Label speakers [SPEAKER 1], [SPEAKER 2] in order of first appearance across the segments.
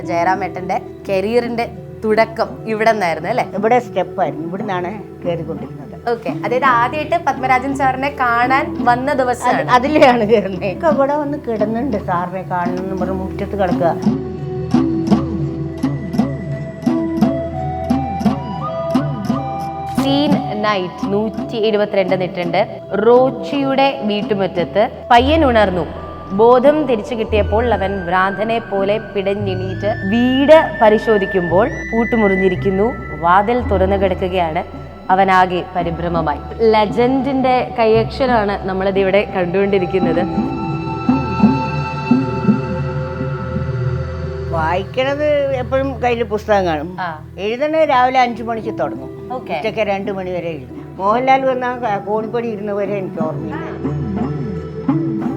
[SPEAKER 1] നമ്മുടെ ജയറാമേട്ടന്റെ കരിയറിന്റെ തുടക്കം ഇവിടെ നിന്നായിരുന്നു അല്ലേ?
[SPEAKER 2] ഇവിടെ സ്റ്റെപ്പായിരുന്നു. നിന്നാണ് കയറിക്കൊണ്ടിരുന്നത്
[SPEAKER 1] ഓക്കെ അതായത് ആദ്യമായിട്ട് പത്മരാജൻ സാറിനെ കാണാൻ വന്ന ദിവസം
[SPEAKER 2] അതിലെയാണ് കയറുന്നത് അവിടെ ഇവിടെ വന്ന് കിടന്നുണ്ട് സാറിനെ കാണുന്നു പറഞ്ഞ് മുറ്റത്ത് കിടക്കുക.
[SPEAKER 1] സീൻ നൈറ്റ് നൂറ്റി എഴുപത്തിരണ്ട് നിട്ടുണ്ട് റോച്ചിയുടെ വീട്ടുമുറ്റത്ത് പയ്യൻ ഉണർന്നു. ബോധം തിരിച്ചു കിട്ടിയപ്പോൾ അവൻ ഭ്രാന്തനെ പോലെ പിടഞ്ഞെണീറ്റ് വീട് പരിശോധിക്കുമ്പോൾ പൂട്ടുമുറിഞ്ഞിരിക്കുന്നു. വാതിൽ തുറന്നു കിടക്കുകയാണ്. അവനാകെ പരിഭ്രമമായി. ലെജൻഡിന്റെ കൈയക്ഷരാണ് നമ്മളിത് ഇവിടെ കണ്ടുകൊണ്ടിരിക്കുന്നത്.
[SPEAKER 2] വായിക്കണത് എപ്പോഴും കയ്യിൽ പുസ്തകം കാണും. എഴുതണേ രാവിലെ അഞ്ചു മണിക്ക് തുടങ്ങും.
[SPEAKER 1] ഉച്ചയ്ക്ക്
[SPEAKER 2] ഉച്ചയ്ക്ക് രണ്ട് മണി വരെ എഴുതും. മോഹൻലാൽ വന്ന കോണിപ്പടി ഇരുന്ന വരെ എനിക്ക് ഓർമ്മയില്ല.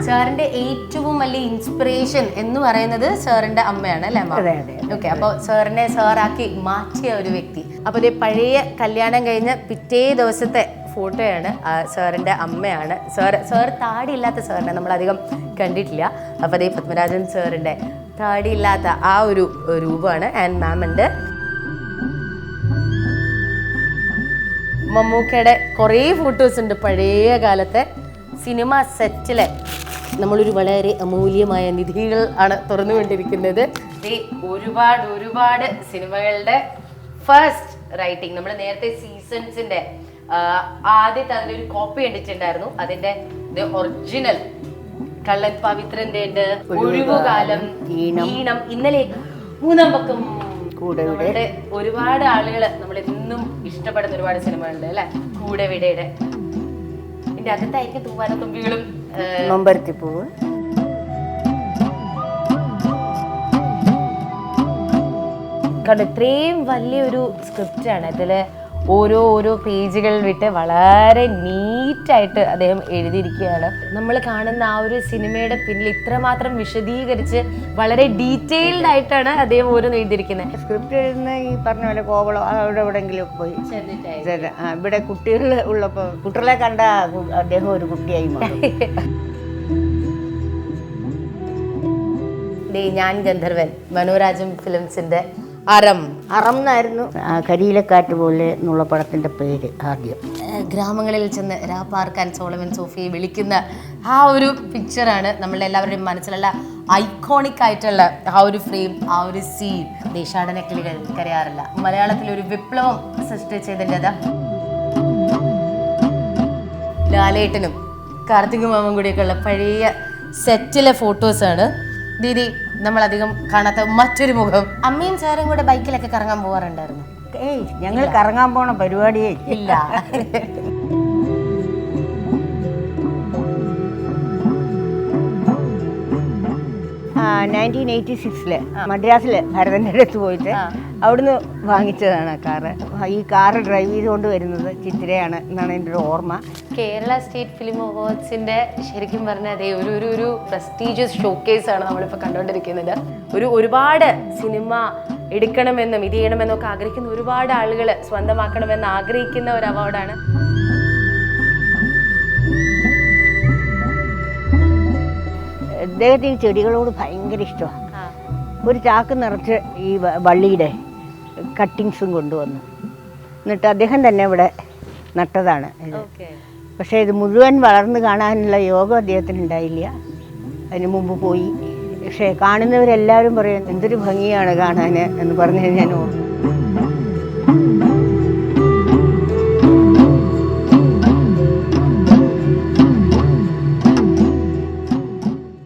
[SPEAKER 1] സാറിന്റെ ഏറ്റവും വലിയ ഇൻസ്പിറേഷൻ എന്ന് പറയുന്നത് സാറിന്റെ അമ്മയാണ് അല്ലേ
[SPEAKER 2] അതെ അതെ
[SPEAKER 1] ഓക്കെ അപ്പോൾ സാറിനെ സാറാക്കി മാറ്റിയ ഒരു വ്യക്തി. അപ്പോൾ ഒരു പഴയ കല്യാണം കഴിഞ്ഞ പിറ്റേ ദിവസത്തെ ഫോട്ടോയാണ് സാറിന്റെ സാറിന്റെ അമ്മയാണ്. സാർ സാർ താടിയില്ലാത്ത സാറിനെ നമ്മൾ അധികം കണ്ടിട്ടില്ല. അപ്പോൾ അതേ പത്മരാജൻ സാറിന്റെ താടിയില്ലാത്ത ആ ഒരു രൂപമാണ്. ആൻഡ് മാമിന്റെ മമ്മൂക്കയുടെ കുറേ ഫോട്ടോസ് ഉണ്ട് പഴയ കാലത്തെ സിനിമ സെറ്റിലെ നമ്മളൊരു വളരെ അമൂല്യമായ നിധികൾ ആണ് തുറന്നുകൊണ്ടിരിക്കുന്നത്. ഒരുപാട് ഒരുപാട് സിനിമകളുടെ ഫസ്റ്റ് റൈറ്റിംഗ് നമ്മൾ നേരത്തെ സീസൺസിന്റെ ആദ്യത്തെ അതിലൊരു കോപ്പി കണ്ടിട്ടുണ്ടായിരുന്നു. അതിന്റെ ഒറിജിനൽ കള്ളൻ പവിത്രന്റെ ഉണ്ട് ഒഴിവുകാലം
[SPEAKER 2] ഈണം.
[SPEAKER 1] ഇന്നലെ മൂന്നാം പക്കം
[SPEAKER 2] കൂടെ.
[SPEAKER 1] ഒരുപാട് ആളുകൾ നമ്മൾ ഇന്നും ഇഷ്ടപ്പെടുന്ന ഒരുപാട് സിനിമകളുണ്ട് അല്ലെ? കൂടെ വിടയുടെ. ഇതിന്റെ അകത്തായിരിക്കും തൂവാന തുമ്പികളും
[SPEAKER 2] നൊമ്പരത്തിപ്പൂവ്
[SPEAKER 1] കണ്ടു ഇത്രയും വലിയൊരു സ്ക്രിപ്റ്റാണ് ഇതിൽ ഓരോ ഓരോ പേജുകൾ വിട്ട് വളരെ നീറ്റായിട്ട് അദ്ദേഹം എഴുതിയിരിക്കുകയാണ്. നമ്മൾ കാണുന്ന ആ ഒരു സിനിമയുടെ പിന്നിൽ ഇത്രമാത്രം വിശദീകരിച്ച് വളരെ ഡീറ്റെയിൽഡ് ആയിട്ടാണ് അദ്ദേഹം ഓരോന്ന് എഴുതിയിരിക്കുന്നത്.
[SPEAKER 2] സ്ക്രിപ്റ്റ് എഴുതുന്ന ഈ പറഞ്ഞ പോലെ കോവളോ അവിടെ എവിടെയെങ്കിലും പോയി. ഇവിടെ കുട്ടികൾ ഉള്ളപ്പോൾ കുട്ടികളെ കണ്ട അദ്ദേഹം ഒരു കുട്ടിയായി മാറും.
[SPEAKER 1] ഞാൻ ഗന്ധർവൻ മനോരാജം ഫിലിംസിന്റെ അരം.
[SPEAKER 2] അറം എന്നായിരുന്നു. കരിയിലക്കാറ്റ് പോലെ എന്നുള്ള പടത്തിന്റെ പേര് ആദ്യം.
[SPEAKER 1] ഗ്രാമങ്ങളിൽ ചെന്ന് രാപ്പാർക്കാൻ സോളമൻ സോഫിയെ വിളിക്കുന്ന ആ ഒരു പിക്ചറാണ് നമ്മളുടെ എല്ലാവരുടെയും മനസ്സിലുള്ള ഐക്കോണിക് ആയിട്ടുള്ള ആ ഒരു ഫ്രെയിം ആ ഒരു സീൻ ദേശാടന കിളികൾ കരയാറില്ല. മലയാളത്തിൽ ഒരു വിപ്ലവം സൃഷ്ടിച്ചതിന്റെ ലാലേട്ടനും കാർത്തിക മാമൻ കൂടിയൊക്കെ ഉള്ള പഴയ സെറ്റിലെ ഫോട്ടോസാണ് ദീദി നമ്മളധികം കാണാത്ത മറ്റൊരു മുഖം. അമ്മയും സാറും കൂടെ ബൈക്കിലൊക്കെ കറങ്ങാൻ പോകാറുണ്ടായിരുന്നു
[SPEAKER 2] ഏയ് ഞങ്ങൾ കറങ്ങാൻ പോണ പരിപാടിയേ
[SPEAKER 1] ഇല്ല.
[SPEAKER 2] നയന്റീൻ എയ്റ്റി സിക്സിൽ മദ്രാസിൽ ഭരതന്റെ അടുത്ത് പോയിട്ട് അവിടുന്ന് വാങ്ങിച്ചതാണ് ആ കാറ്. ഈ കാറ് ഡ്രൈവ് ചെയ്തുകൊണ്ട് വരുന്നത് ചിത്രയാണ് എന്നാണ് എന്റെ ഒരു ഓർമ്മ.
[SPEAKER 1] കേരള സ്റ്റേറ്റ് ഫിലിം അവാർഡ്സിന്റെ ശരിക്കും പറഞ്ഞാൽ അതെ ഒരു ഒരു ഒരു പ്രസ്റ്റീജിയസ് ഷോക്കേസ് ആണ് നമ്മളിപ്പോൾ കണ്ടുകൊണ്ടിരിക്കുന്നത്. ഒരു ഒരുപാട് സിനിമ എടുക്കണമെന്നും ഇത് ചെയ്യണമെന്നും ഒക്കെ ആഗ്രഹിക്കുന്ന ഒരുപാട് ആളുകൾ സ്വന്തമാക്കണമെന്ന് ആഗ്രഹിക്കുന്ന ഒരു അവാർഡാണ്.
[SPEAKER 2] അദ്ദേഹത്തിന് ചെടികളോട് ഭയങ്കര ഇഷ്ടമാണ്. ഒരു ചാക്ക് നിറച്ച് ഈ വള്ളിയുടെ കട്ടിങ്സും കൊണ്ടുവന്നു. എന്നിട്ട് അദ്ദേഹം തന്നെ ഇവിടെ നട്ടതാണ് ഇത്. പക്ഷേ ഇത് മുഴുവൻ വളർന്നു കാണാനുള്ള യോഗം അദ്ദേഹത്തിന് ഉണ്ടായില്ല. അതിന് മുമ്പ് പോയി. പക്ഷേ കാണുന്നവരെല്ലാവരും പറയും എന്തൊരു ഭംഗിയാണ് കാണാൻ എന്ന് പറഞ്ഞ് ഞാൻ ഓർമ്മ